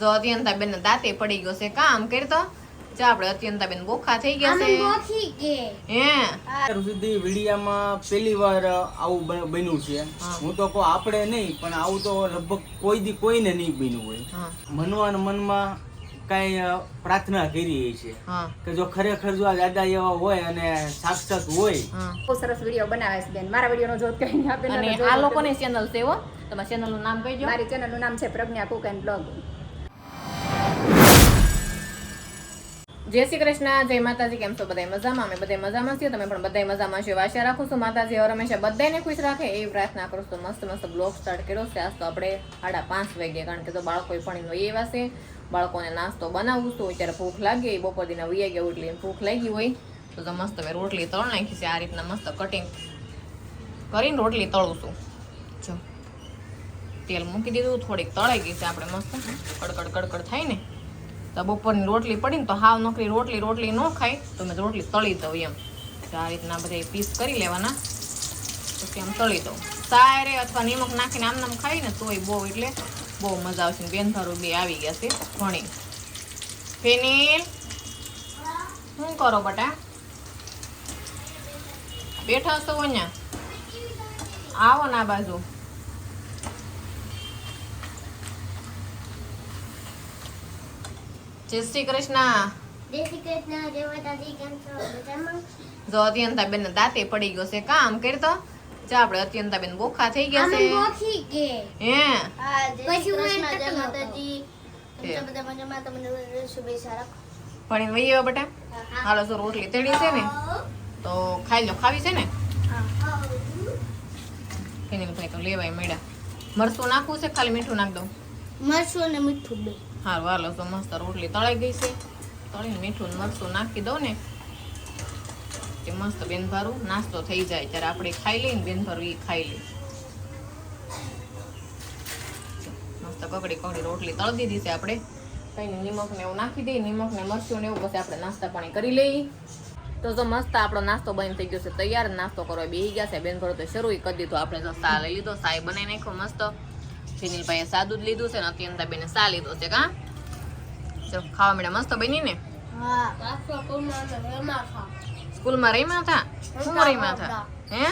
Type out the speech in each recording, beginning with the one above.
જો અત્યંતા બેન દાંતે પડી ગયો છે કામ કરતો. જો આપણે અત્યંતા બેન બોખા થઈ ગયા છે. હે. સુધી વિડીયામાં પહેલી વાર આવું બન્યું છે. હું. તો કહું આપણે નહીં પણ આવું તો લગભગ કોઈ દી કોઈને નહીં બન્યું હોય. મનવાન મનમાં કઈ પ્રાર્થના કરી છે. કે જો ખરેખર જો આ દાદા એવા હોય અને સાક્ષાત હોય. બહુ સરસ વીડિયો બનાવે છે બેન. મારા વિડીયોનો જોત કઈ આપે અને આ લોકોની ચેનલ છે હો. તમારા ચેનલનું નામ કહીજો મારી ચેનલનું નામ છે પ્રજ્ઞા કુક એન્ડ બ્લોગ. જય શ્રી કૃષ્ણ, જય માતાજી, કેમ છો? બધા મજામાં? અમે બધા મજામાં છીએ, તમે પણ બધા મજામાં છો આશા રાખું છું. માતાજી હવે હંમેશા બધાને ખુશ રાખે એવી પ્રાર્થના કરું છું. મસ્ત મસ્ત બ્લોગ સ્ટાર્ટ કર્યો છે. આજ તો આપણે સાડા પાંચ વાગે કારણ કે તો બાળકો ભણીને એવા છે. બાળકોને નાસ્તો બનાવું છું. અત્યારે ભૂખ લાગી બપોર દીના વૈયા ગયા એટલે ભૂખ લાગી હોય. તો તો મસ્ત હવે રોટલી તળ નાખી છે. આ રીતના મસ્ત કટિંગ કરીને રોટલી તળું છું. જો, તેલ મૂકી દીધું. થોડીક તળાઈ ગઈ છે. આપણે મસ્ત કડકડ કડકડ થાય ને તો બપોરની રોટલી પડી ને તો હાવ નોકરી રોટલી રોટલી ન ખાય, તો મેં રોટલી તળી દઉં એમ. આ રીતના બધા પીસ કરી લેવાના. પછી આમ તળી દઉં. સારે અથવા નિમક નાખીને આમ નામ ખાઈ ને તોય બહુ એટલે બહુ મજા આવશે બેન થારું બે આવી ગયા છે. ઘણી ફેનિલ. શું કરો બટા? બેઠા છો અહીંયા? આવો ના બાજુ. જય શ્રી કૃષ્ણ. જય શ્રી કૃષ્ણ જય માતાજી કેમ છો? મજામાં? જો અત્યંતા બેન દાંતે પડી ગયો છે કામ કરતો જો આપણે અત્યંતા બેન બોખા થઈ ગયા છે. બોખી કે? હે? પછી હું જય માતાજી. બધા મજામાં તમને શુભેચ્છા રાખો. પણ વહી આવ્યા બેટા. હાલો જો રોટલી તેડી છે ને તો ખાઈ લો ખાવી છે ને? ફેનિલ ભાઈ તો લેવાય મેડા મરચું નાખવું છે ખાલી મીઠું નાખ દઉં. મરચું અને મીઠું બે. હારું, હાલો, તો મસ્ત રોટલી તળાઈ ગઈ છે. તળીને મીઠું મરચું નાખી દઉં ને, કે મસ્ત બેન ભારું નાસ્તો થઈ જાય. ત્યારે આપણે ખાઈ લઈએ ને બેન ભારું એ ખાઈ લઈ મસ્ત કકડી કકડી રોટલી તળી દીધી છે આપણે. કંઈ નિમક ને એવું નાખી દઈએ, નિમક ને મરચું ને એવું પછી આપણે નાસ્તા પાણી કરી લઈએ. તો જો મસ્ત આપણો નાસ્તો બની થઈ ગયો છે, તૈયાર નાસ્તો કરવા બેસી ગયા છે. બેન ભરો તો શરૂ કરી દીધું, આપણે તો સા લઈ લીધો સાય બનાવી નાખ્યો મસ્ત. ફિનિલભાઈએ સાદું જ લીધું છે ને અત્યંતા બેને સા લીધો છે, કા? ચલો ખાવા મળ્યા. મસ્ત બની ને? સ્કૂલમાં રહીમાં હતા? શું રહીમાં હતા? હે?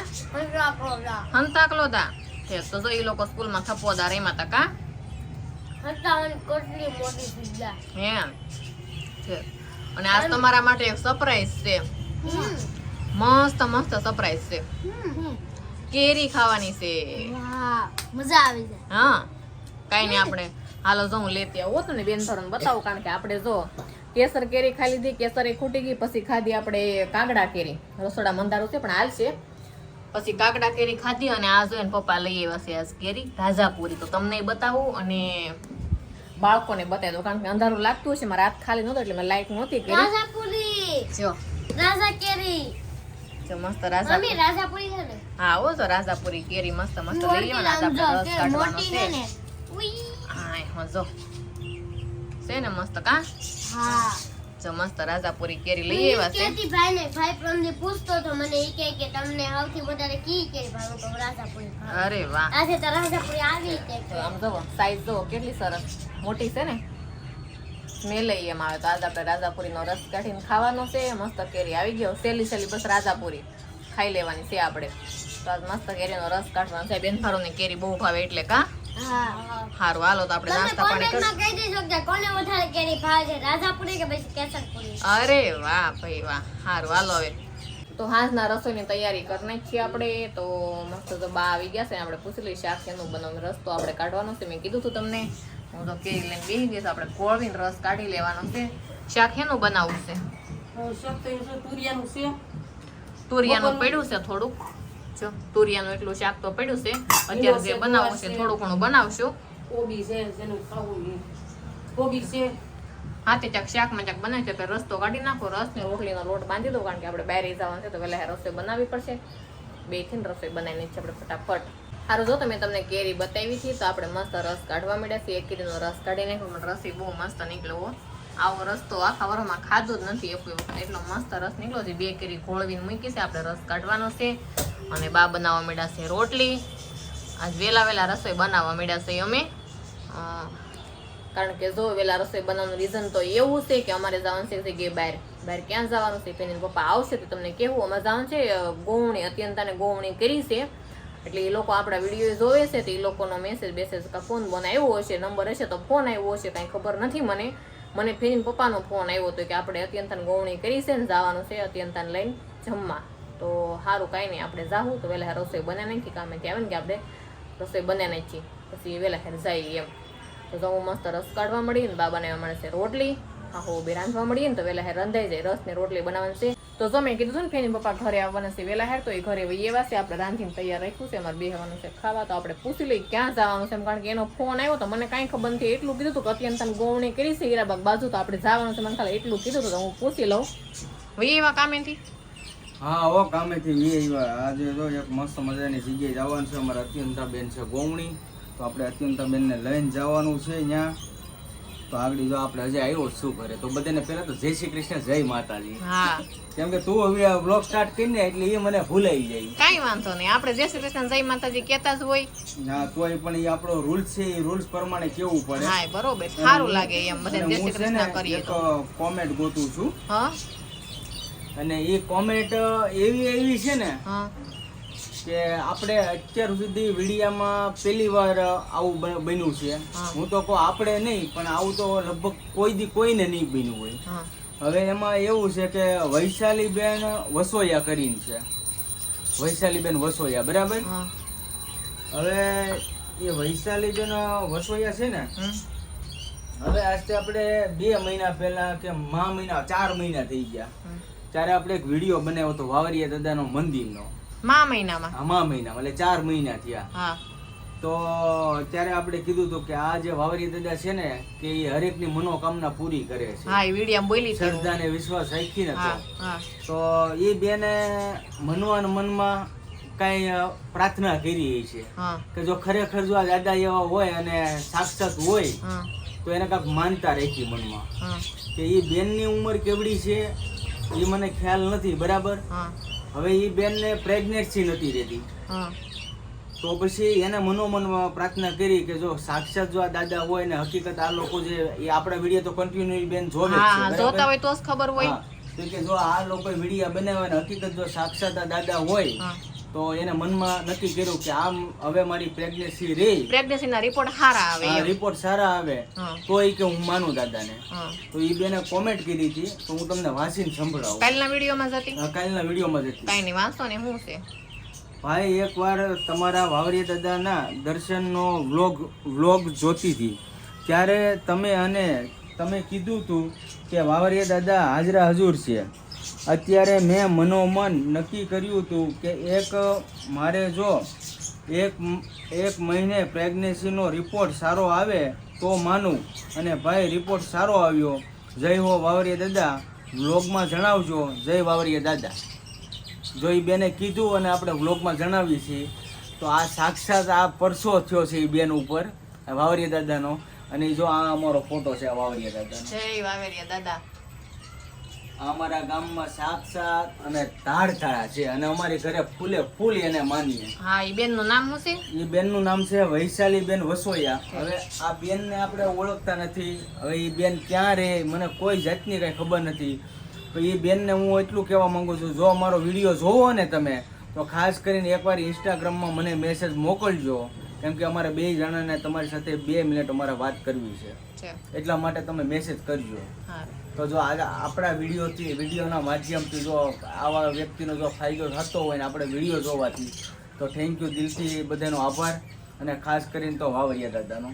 હંતાકલો હતા તે તો જો એ લોકો સ્કૂલમાં થપોદા રહીમાં હતા કા? હે. અને આજ તમારા માટે એક સરપ્રાઈઝ છે. મસ્ત મસ્ત સરપ્રાઈઝ છે. કેરી ખાવાની છે. મજા આવી જાય. હા. કાઈ નહીં આપણે હાલો જો હું લેતી આવું હતું ને બેન ધરણ બતાવું કારણ કે આપણે જો કેસર કેરી ખાઈ લીધી કેસર એ ખૂટી ગઈ પછી ખાધી આપણે કાગડા કેરી. રસોડા મંદારું છે પણ હાલ છે. પછી કાગડા કેરી ખાધી અને આ જોઈને પપ્પા લઈ આવ્યા છે આજ કેરી રાજાપુરી તો તમને બતાવું અને બાળકોને બતાવી દો કારણ કે અંધારું લાગતું હશે મારા હાથ ખાલી નહોતો એટલે મેં લાઈટ નહોતી કરી. રાજાપુરી જો. રાજા કેરી. જો મસ્ત રાજા મમ્મી રાજાપુરી છે ને? હા ઓ તો રાજાપુરી કેરી મસ્ત મસ્ત લઈ લેવાના આપણે રસ કાઢવાનો મોટી છે. છે ને. ઉઈ. હા હા જો છે ને મસ્ત કા? હા. જો મસ્ત રાજાપુરી કેરી લઈ આવ્યા છે. કેતી ભાઈ ને ભાઈ પ્રમદી પૂછતો તો મને એ કહે કે તમને સૌથી વધારે કી કેરી ભાવે તો રાજાપુરી અરે વાહ. આજે તો રાજાપુરી આવી તે તો આમ જો સાઈઝ જો કેટલી સરસ. મોટી છે ને? સ્મેલ એમ આવે તો આજે આપણે રાજાપુરીનો રસ કાઢીને ખાવાનો છે. મસ્ત કેરી આવી ગયો. સેલી સેલી બસ રાજાપુરી ખાઈ લેવાની છે આપણે. તો આજ મસ્ત કેરીનો રસ કાઢવાનો છે. બેનની કેરી બહુ ભાવે એટલે કા? હા. સારું હાલો તો આપણે નાસ્તા પાણી કરી કોમેન્ટમાં કહી દેજો કે કોને વધારે કેરી ભાવે છે રાજાપુરી કે પછી કેસરપુરી? અરે વાહ ભાઈ વાહ હારું હાલો હવે. તો હાંજના રસોઈની તૈયારી કરી નાખીએ આપણે તો મસ્ત તો બા આવી ગયા છે આપણે પૂછી લઈએ શાક કેનું બનાવવાનો રસ તો આપણે કાઢવાનો છે મેં કીધું હતું તમને. હું તો કેરી લઈને બેસી ગઈ આપણે કોળવીને રસ કાઢી લેવાનો છે. શાક શેનું બનાવવું છે? તુરિયાનું પડ્યું છે થોડુંક. જો તુરિયાનું એટલું શાક તો પડ્યું છે. અત્યારે જે બનાવવું છે થોડું ઘણું બનાવશું. હા તે ચાક શાકમાં ચાક બનાવી છે તો રસ્તો કાઢી નાખો. રસ ને રોટલીનો લોટ બાંધી દો કારણ કે આપણે બહાર જવાનું છે તો પહેલાં રસોઈ બનાવવી પડશે. બેથી રસોઈ બનાવીને છે આપણે ફટાફટ. સારું જો તમે તમને કેરી બતાવી હતી તો આપણે મસ્ત રસ કાઢવા મળ્યા છે એક કેરીનો રસ કાઢી નાખ્યો પણ રસ ય બહુ મસ્ત નીકળ્યો હો. આવો રસ તો આખા વરમાં ખાધો જ નથી એક વખત. એટલો મસ્ત રસ નીકળ્યો છે. બે કેરી ઘોળવીને મૂકી છે. આપણે રસ કાઢવાનો છે અને બા બનાવવા માંડ્યા છે રોટલી. આજ વહેલા વહેલા રસોઈ બનાવવા માંડ્યા છે અમે. કારણ કે જો વહેલા રસોઈ બનાવવાનું રીઝન તો એવું છે કે અમારે જવાનું છે કે બહાર. બહાર ક્યાં જવાનું છે? તેની પપ્પા આવશે તો તમને કેવું. અમારે જવાનું છે ગોવણી. ગોવણી અત્યંતાને ગોવણી કરી છે. એટલે એ લોકો આપણા વીડિયો જોવે છે તો એ લોકોનો મેસેજ બેસેજ ફોન બોન આવ્યો હશે નંબર હશે તો ફોન આવ્યો હશે, કાંઈ ખબર નથી મને. મને ફેરીન પપ્પાનો ફોન આવ્યો હતો કે આપણે અત્યંતાને ગોવણી કરી છે ને જવાનું છે અત્યંતાને લઈને જમવા. તો સારું કાંઈ નહીં, આપણે જાવું તો વહેલા રસોઈ બને નાખી કામેથી આવે ને કે આપણે રસોઈ બને છીએ પછી વહેલા ખેર જઈએ એમ. તો જો હું મસ્ત રસ કાઢવા મળી ને, બાબાને મળે છે રોટલી. હા હો બે રાંધવા મળીએ ને, તો વહેલા હેર રંધાઈ જાય. રસ ને રોટલી બનાવવાની છે. તો જો મેં કીધું ને, ફેની પપ્પા ઘરે આવવાના છે, વહેલા હેર તો એ ઘરે વહી એવા છે, આપણે રાંધીને તૈયાર રાખ્યું છે, અમારે બેહવાનું છે ખાવા, તો આપણે પૂછી લઈએ ક્યાં જવાનું છે કારણ કે એનો ફોન આવ્યો તો મને કાંઈ ખબર નથી, એટલું કીધું હતું કે અત્યંત તમે ગોવણી કરી છે, હીરાબાગ બાજુ, તો આપણે જવાનું છે, મને ખાલી એટલું કીધું હતું તો હું પૂછી લઉં. વહી એવા કામેથી? હા ઓ કામેથી વી એવા. આજે તો એક મસ્ત મજાની જગ્યાએ જવાનું છે, અમારે અત્યંતા બેન છે ગોવણી, તો આપણે અત્યંતા બેનને લઈને જવાનું છે ત્યાં તો આગળ જો આપણે હજી આવ્યો શું કરે તો બધાને પહેલા તો જય શ્રી કૃષ્ણ જય માતાજી. હા. કેમ કે તું હવે આ બ્લોગ સ્ટાર્ટ કરીને એટલે એ મને ભૂલાઈ જાય. કઈ વાંધો નહીં. આપણે જય શ્રી કૃષ્ણ જય માતાજી કહેતા જ હોય. ના તોય પણ એ આપણો રૂલ્સ છે એ રૂલ્સ પ્રમાણે કેવું પડે. હા બરોબર. સારું લાગે એમ બધા જય શ્રી કૃષ્ણ કરીએ એક તો. કોમેન્ટ ગોતું છું. હા. અને એ કોમેન્ટ એવી એવી છે ને હા. કે આપણે અત્યાર સુધી વિડીયામાં પહેલી વાર આવું બન્યું છે. હું. તો કહું આપણે નહીં પણ આવું તો લગભગ કોઈ દી કોઈને નહીં બન્યું હોય. હવે એમાં એવું છે કે વૈશાલીબેન વસોયા કરીને છે. વૈશાલીબેન વસોયા બરાબર? હવે એ વૈશાલી બેન વસોયા છે ને હવે આજથી આપણે બે મહિના પહેલા કે મા મહિના ચાર મહિના થઈ ગયા. ત્યારે આપણે એક વીડિયો બનાવ્યો હતો વાવરિયા દાદાનો મંદિરનો. મા મહિનામાં? આ મા મહિના એટલે ચાર મહિના થયા. હા. તો ત્યારે આપણે કીધું હતું કે આ જે વાવરી દાદા છે ને કે એ હરેકની મનોકામના પૂરી કરે છે. હા એ વીડિયો બોલી હતી. શ્રદ્ધા ને વિશ્વાસ રાખીને તો એ બેને મનવાન મનમાં કઈ પ્રાર્થના કરી છે. કે જો ખરેખર જો આ દાદા એવા હોય અને સાક્ષાત હોય તો એને કાંક માનતા રાખી મનમાં. કે એ બેનની ઉંમર કેવડી છે એ મને ખ્યાલ નથી બરાબર? હવે એ બેનને પ્રેગ્નેન્સી નથી રહેતી. તો પછી એને મનોમન પ્રાર્થના કરી કે જો સાક્ષાત જો આ દાદા હોય ને હકીકત આ લોકો જે એ આપણા વીડિયો તો કન્ટિન્યુ બેન જોવે છે જોતા હોય તો જ ખબર હોય. કે જો આ લોકો વીડિયો બનાવે ને હકીકત જો સાક્ષાત આ દાદા હોય તો એને મનમાં નક્કી કર્યું કે આમ હવે મારી પ્રેગ્નન્સી રે પ્રેગ્નન્સી ના રિપોર્ટ સારા આવે રિપોર્ટ સારા આવે. તો એ કે હું માનું દાદાને. ને તો એ બેને કોમેન્ટ કરી હતી તો હું તમને વાંચીને સંભળાવું. કાલના વિડીયોમાં જ હતી? આ કાલના વિડીયોમાં જ હતી. કાંઈ નહીં વાંચો ને હું છે? ભાઈ એકવાર તમારા વાવરી દાદાના દર્શનનો વ્લોગ વ્લોગ જોતી હતી. ત્યારે તમે અને તમે કીધું હતું કે વાવરિયા દાદા હાજરા હજુર છે. અત્યારે મેં મનોમન નક્કી કર્યું હતું કે એક મારે જો એક એક મહિને પ્રેગ્નન્સીનો રિપોર્ટ સારો આવે તો માનું. અને ભાઈ, રિપોર્ટ સારો આવ્યો. જય હો વાવરિયા દાદા. વ્લોગમાં જણાવજો. જય વાવરિયા દાદા. જો એ બેને કીધું અને આપણે વ્લોગમાં જણાવીએ છીએ, તો આ સાક્ષાત આ પરસો થયો છે એ બેન ઉપર વાવરીએ દાદાનો. અને જો આ અમારો ફોટો છે વાવરીએ દાદાનો. જય વાવરીએ દાદા. અમારા ગામમાં સાક્ષાત અને ધાડ થાળા છે અને અમારી ઘરે ફૂલે ફૂલ એને માનીએ. હા એ બેનનું નામ શું છે? એ બેનનું નામ છે વૈશાલી બેન વસોયા. હવે આ બેનને આપણે ઓળખતા નથી. હવે એ બેન ક્યાં રહે? મને કોઈ જાતની કઈ ખબર નથી. તો એ બેનને હું એટલું કહેવા માંગુ છું જો અમારો વીડિયો જોવો ને તમે તો ખાસ કરીને એકવાર ઇન્સ્ટાગ્રામમાં મને મેસેજ મોકલજો. કેમ કે અમારે બે જણાને તમારી સાથે બે મિનિટ અમારે વાત કરવી છે. એટલા માટે તમે મેસેજ કરજો. તો જો આપણા વિડીયોથી વિડીયોના માધ્યમથી જો આવા વ્યક્તિનો જો ફાયદો થતો હોય ને આપણે વીડિયો જોવાથી તો થેન્ક યુ દિલથી બધાનો આભાર અને ખાસ કરીને તો વાવરિયા દાદાનો.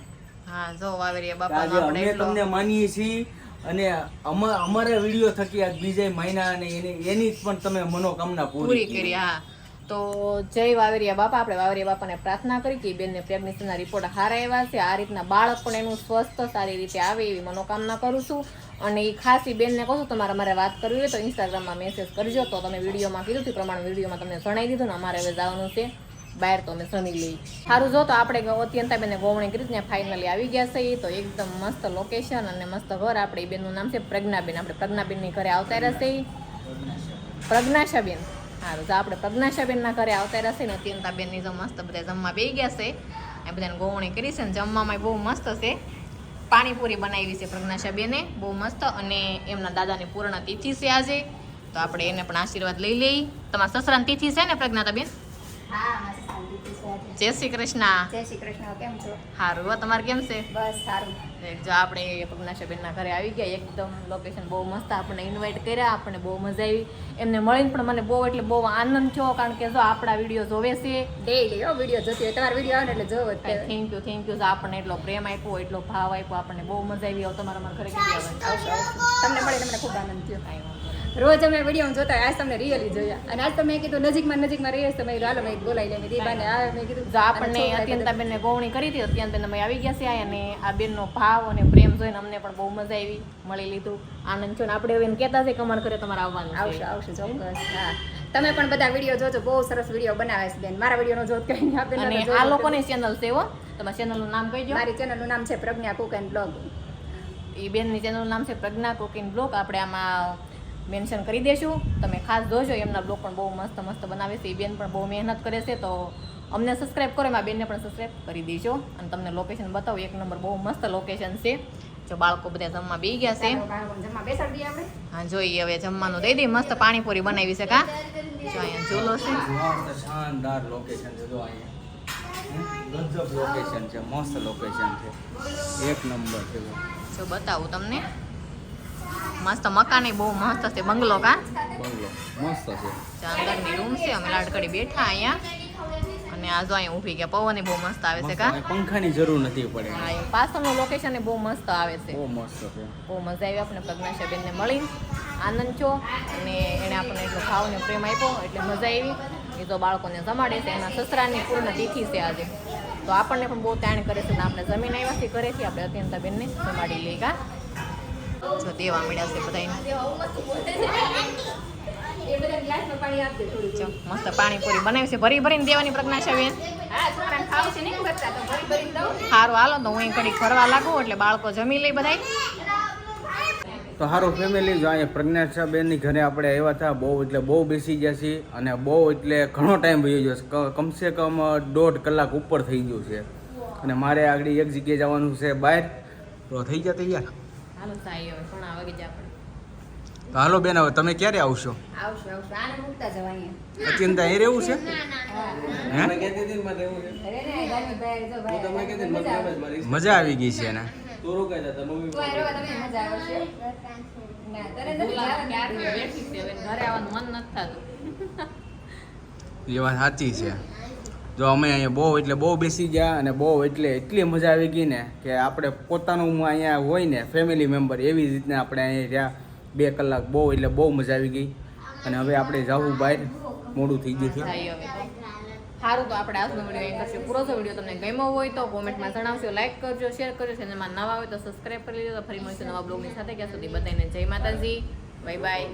હા જો વાવરિયા બાપા આપણે તમને માનીએ છીએ અને અમા- અમારા વીડિયો થકી આજ બીજા મહિના અને એની એની પણ તમે મનોકામના પૂરી કરી હા. તો જય વાવેરિયા બાપા. આપણે વાવેરિયા બાપાને પ્રાર્થના કરી કે બેનને પ્રેગ્નન્સીના રિપોર્ટ સારા એવા છે. આ રીતના બાળક પણ એનું સ્વસ્થ, સારી રીતે આવે એવી મનોકામના કરું છું. અને એ ખાસ બેનને કહું છું, તમારે મારે વાત કરવી હોય તો ઇન્સ્ટાગ્રામમાં મેસેજ કરજો. તો તમે વિડીયોમાં કીધું તે પ્રમાણે વિડીયોમાં તમને જણાવી દીધું ને અમારે હવે જવાનું છે. બહાર તો અમે સમી લઈ સારું, જો તો આપણે અત્યંત બેને ગોવણી કરી ત્યાં ફાઇનલી આવી ગયા છે તો એકદમ મસ્ત લોકેશન અને મસ્ત ઘર. આપણે એ બેનનું નામ છે પ્રજ્ઞાબેન. આપણે પ્રજ્ઞાબેનની ઘરે આવતા રહેશે પ્રજ્ઞાશાબેન. સારું, તો આપણે પ્રજ્ઞાશાબેનના ઘરે આવતા રહેશે ને અત્યંતાબેનની જો મસ્ત બધા જમવા બે ગયા છે. એ બધાને ગોવણી કરી છે ને જમવામાં બહુ મસ્ત છે. પાણીપુરી બનાવી છે પ્રજ્ઞાશાબેને, બહુ મસ્ત. અને એમના દાદાની પૂર્ણ તિથિ છે આજે. તો આપણે એને પણ આશીર્વાદ લઈ લઈ. તમારા સસરાની તિથિ છે ને પ્રજ્ઞાતા બેન હા. જય શ્રી કૃષ્ણ. જય શ્રી કૃષ્ણ કેમ છો? સારું હો, તમારે કેમ છે? બસ સારું. જો આપણે પ્રજ્ઞાશાબેનના ઘરે આવી ગયા એકદમ લોકેશન બહુ મસ્ત આપણને ઇન્વાઇટ કર્યા આપણને બહુ મજા આવી. એમને મળીને પણ મને બહુ એટલે બહુ આનંદ થયો કારણ કે જો આપણા વીડિયો જોવે છે. ડેઈલી હો વીડિયો જોતી હોય તમારા વીડિયો આવે એટલે જોવો. થેન્ક યુ થેન્ક યુ જો આપણને એટલો પ્રેમ આપ્યો એટલો ભાવ આપ્યો આપણને બહુ મજા આવી તમારા મારા ઘરે કેવી આવે? તમને મળીને મને ખૂબ આનંદ થયો. કાંઈ. રોજ અમે વીડિયો જોતા આજ તમને રિયલી જોયા. અને આજ તો મેં કીધું નજીકમાં નજીકમાં રહીએ તો મેં કીધું હાલો મેં બોલાવી લે મેં કીધું, "બાને આવે મેં કીધું જો આપણને આના બેનને ગોવણી કરી હતી અત્યંત બેન અમે આવી ગયા છે આ અને આ બેનનો ભાવ અને પ્રેમ જોઈને અમને પણ બહુ મજા આવી મળી લીધું. આનંદ છો ને આપણે હવે કહેતા છે કે કરે તમારે આવવાનું આવશે આવશે ચોક્કસ. હા. તમે પણ બધા વીડિયો જોજો બહુ સરસ વીડિયો બનાવે છે બેન. મારા વિડીયોનો જોત કઈ આપે અને આ લોકોની ચેનલ છે હો. તમારા ચેનલનું નામ કહી દો. મારી ચેનલનું નામ છે પ્રજ્ઞા કુક એન્ડ બ્લોગ. એ બેનની ચેનલનું નામ છે પ્રજ્ઞા કુકિંગ બ્લોગ. આપણે આમાં મેન્શન કરી દઈશું તમે ખાસ જોજો એમના બ્લોગ પણ બહુ મસ્ત મસ્ત બનાવે છે. એ બેન પણ બહુ મહેનત કરે છે તો અમને સબસ્ક્રાઈબ કરો એમાં બેનને પણ સબસ્ક્રાઈબ કરી દેજો. અને તમને લોકેશન બતાવું એક નંબર બહુ મસ્ત લોકેશન છે. જો બાળકો બધા જમવા બી ગયા છે. હા જોઈએ હવે જમવાનું દઈ દઈ મસ્ત પાણીપુરી બનાવી છે કા? જો અહીંયા ઝૂલો છે. શાનદાર લોકેશન છે જો અહીંયા. ગજબ લોકેશન છે મસ્ત લોકેશન છે. એક નંબર છે જો. જો બતાવું તમને. મસ્ત મકાન બહુ મસ્ત છે. બંગલો કા? બંગલો. મસ્ત છે. અંદરની રૂમ છે. અમે લાડકડી બેઠા અહીંયા. અને આ જો અહીંયા ઊભી ગયા. પવન બહુ મસ્ત આવે છે કા? પંખાની જરૂર નથી પડે. હા પાછળનું લોકેશન બહુ મસ્ત આવે છે. બહુ મસ્ત છે. બહુ મજા આવી. આપણે પ્રજ્ઞાશાબેનને મળી આનંદ છો અને એણે આપણને એટલો ભાવ ને પ્રેમ આપ્યો. એટલે મજા આવી. એ તો બાળકોને જમાડે છે. એના સસરાની પૂર્ણ તિથિ છે આજે. તો આપણને પણ બહુ તાણ કરે છે. આપણે જમીન આવ્યાથી કરે ઘરેથી આપણે અત્યંત બેનને જમાડી લઈ કા? જો દેવા મળ્યા છે બધા મસ્ત પાણીપુરી બનાવી છે. ભરી ભરીને દેવાની પ્રજ્ઞા છે નહીં કરતા તો ભરી ભરીને દઉં ને. સારું હાલો, તો હું ઘડીક ફરવા લાગુ, એટલે બાળકો જમી લઈ બધાય. તો સારું ફેમિલી જો અહીંયા પ્રજ્ઞાક્ષાબેનની ઘરે આપણે આવ્યા હતા, બહુ એટલે બહુ બેસી ગયા છીએ, અને બહુ એટલે ઘણો ટાઈમ વહી ગયો કમસે કમ દોઢ કલાક ઉપર થઈ ગયું છે. અને મારે આગળ એક જગ્યાએ જવાનું છે બહાર. તો થઈ ગયા તૈયાર? હાલો સાઈ હવે પણ વાગી જાય આપણે. તો હાલો બેન હવે તમે ક્યારે આવશો? આવશો આવશો. આને મૂકતા જવા અહીંયા. અત્યંત અહીં રહેવું છે? હે. અરે ને ગાડી બહાર જો ભાઈ મજા આવે. મજા આવી ગઈ છે એને તો અહીં રહેવા તમે મજા આવશે ના તને નથી બોલાવે જવાનું. બેઠી છે હવે ઘરે આવવાનું મન નથી થતું. એ વાત સાચી છે. જો અમે અહીંયા બહુ એટલે બહુ બેસી ગયા અને બહુ એટલે એટલી મજા આવી ગઈ ને કે આપણે પોતાનું અહીંયા હોય ને ફેમિલી મેમ્બર એવી રીતના આપણે અહીંયા રહ્યા. બે કલાક બહુ એટલે બહુ મજા આવી ગઈ. અને હવે આપણે જવું બહાર. મોડું થઈ ગયું છે. સારું તો આપણે આજનો વીડિયો અહીં કરશું. પૂરો તો વીડિયો તમને ગમ્યો હોય તો કોમેન્ટમાં જણાવશો લાઈક કરજો શેર કરજો. ચેનલમાં નવા હોય તો સબસ્ક્રાઈબ કરી લેજો. તો ફરી મળશે નવા બ્લોગની સાથે. ત્યાં સુધી બધાને જય માતાજી. Bye bye